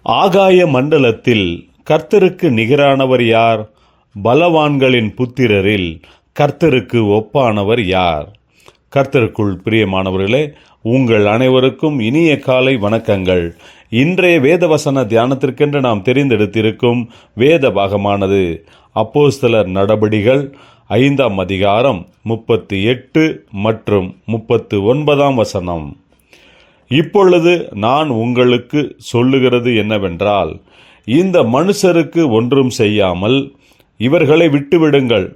ஆகாய மண்டலத்தில் கர்த்தருக்கு நிகரானவர் யார்? பலவான்களின் புத்திரரில் கர்த்தருக்கு ஒப்பானவர் யார்? கர்த்தருக்குள் பிரியமானவர்களே உங்கள் அனைவருக்கும் இனிய காலை வணக்கங்கள். இன்றைய வேதவசன தியானத்திற்கென்று நாம் தெரிந்தெடுத்திருக்கும் வேத பாகமானது அப்போஸ்தலர் நடபடிகள் ஐந்தாம் அதிகாரம் முப்பத்தி எட்டு மற்றும் முப்பத்து ஒன்பதாம் வசனம். இப்பொழுது நான் உங்களுக்கு சொல்லுகிறது என்னவென்றால் இந்த மனுஷருக்கு ஒன்றும் செய்யாமல் இவர்களை விட்டுவிடுங்கள்.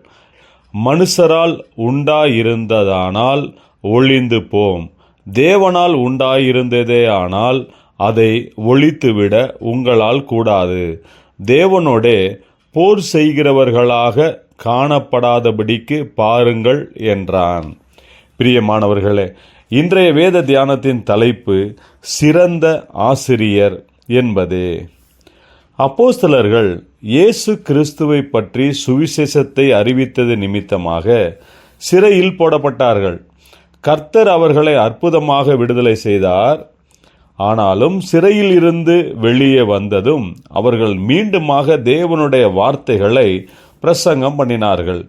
மனுஷரால் உண்டாயிருந்ததானால் ஒளிந்து போம். தேவனால் உண்டாயிருந்ததே ஆனால் அதை ஒழித்துவிட உங்களால் கூடாது. தேவனோடே போர் செய்கிறவர்களாக காணப்படாதபடிக்கு பாருங்கள் என்றான். பிரியமானவர்களே இன்றைய வேத தியானத்தின் தலைப்பு சிறந்த ஆசிரியர் என்பதே. அப்போஸ்தலர்கள் இயேசு கிறிஸ்துவை பற்றி சுவிசேஷத்தை அறிவித்தது நிமித்தமாக சிறையில் போடப்பட்டார்கள். கர்த்தர் அவர்களை அற்புதமாக விடுதலை செய்தார். ஆனாலும் சிறையில் இருந்து வெளியே வந்ததும் அவர்கள் மீண்டுமாக தேவனுடைய வார்த்தைகளை பிரசங்கம் பண்ணினார்கள்.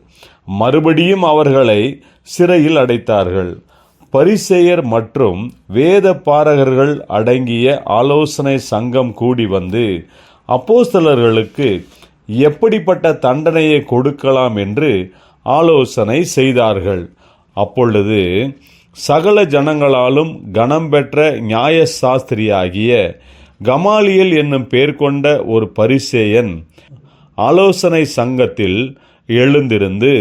மறுபடியும் அவர்களை சிறையில் அடைத்தார்கள். பரிசேயர் மற்றும் வேத பாரகர்கள் அடங்கிய ஆலோசனை சங்கம் கூடி வந்து அப்போஸ்தலர்களுக்கு எப்படிப்பட்ட தண்டனையை கொடுக்கலாம் என்று ஆலோசனை செய்தார்கள். அப்பொழுது சகல ஜனங்களாலும் கனம் பெற்ற நியாயசாஸ்திரியாகிய கமாலியல் என்னும் பேர் கொண்ட ஒரு பரிசேயன் ஆலோசனை சங்கத்தில் எழுந்திருந்து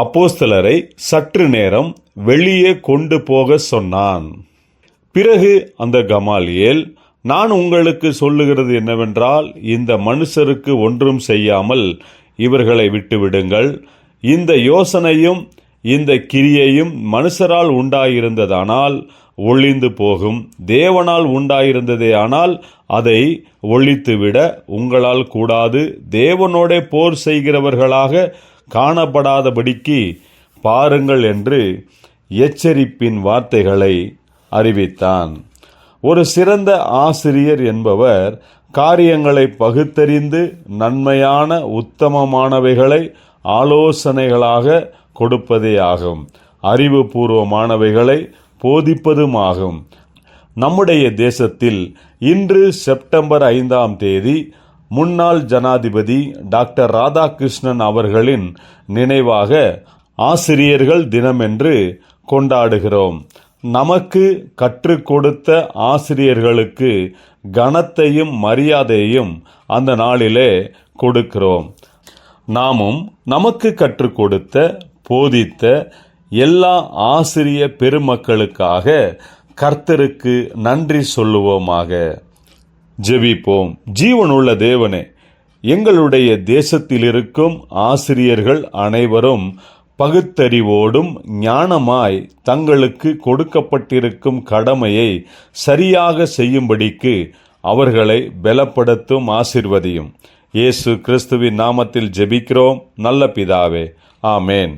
அப்போஸ்தலரை சற்று நேரம் வெளியே கொண்டு போக சொன்னான். பிறகு அந்த கமாலியேல் நான் உங்களுக்கு சொல்லுகிறது என்னவென்றால் இந்த மனுஷருக்கு ஒன்றும் செய்யாமல் இவர்களை விட்டுவிடுங்கள். இந்த யோசனையும் இந்த கிரியையும் மனுஷரால் உண்டாயிருந்ததானால் ஒளிந்து போகும். தேவனால் உண்டாயிருந்ததே ஆனால் அதை ஒழித்துவிட உங்களால் கூடாது. தேவனோடே போர் செய்கிறவர்களாக காணப்படாதபடிக்கு பாருங்கள் என்று எச்சரிப்பின் வார்த்தைகளை அறிவித்தான். ஒரு சிறந்த ஆசிரியர் என்பவர் காரியங்களை பகுத்தறிந்து நன்மையான உத்தமமானவைகளை ஆலோசனைகளாக கொடுப்பதே ஆகும். அறிவுபூர்வமானவைகளை போதிப்பதுமாகும். நம்முடைய தேசத்தில் இன்று செப்டம்பர் ஐந்தாம் தேதி முன்னாள் ஜனாதிபதி டாக்டர் ராதாகிருஷ்ணன் அவர்களின் நினைவாக ஆசிரியர்கள் தினமென்று கொண்டாடுகிறோம். நமக்கு கற்றுக் கொடுத்த ஆசிரியர்களுக்கு கனத்தையும் மரியாதையும் அந்த நாளிலே கொடுக்கிறோம். நாமும் நமக்கு கற்றுக் கொடுத்த போதித்த எல்லா ஆசிரிய பெருமக்களுக்காக கர்த்தருக்கு நன்றி சொல்லுவோமாக. ஜெபிப்போம். ஜீவனுள்ள தேவனே எங்களுடைய தேசத்தில் இருக்கும் ஆசிரியர்கள் அனைவரும் பகுத்தறிவோடும் ஞானமாய் தங்களுக்கு கொடுக்கப்பட்டிருக்கும் கடமையை சரியாக செய்யும்படிக்கு அவர்களை பலப்படுத்தும் ஆசிர்வதியும். இயேசு கிறிஸ்துவின் நாமத்தில் ஜெபிக்கிறோம். நல்ல பிதாவே. ஆமேன்.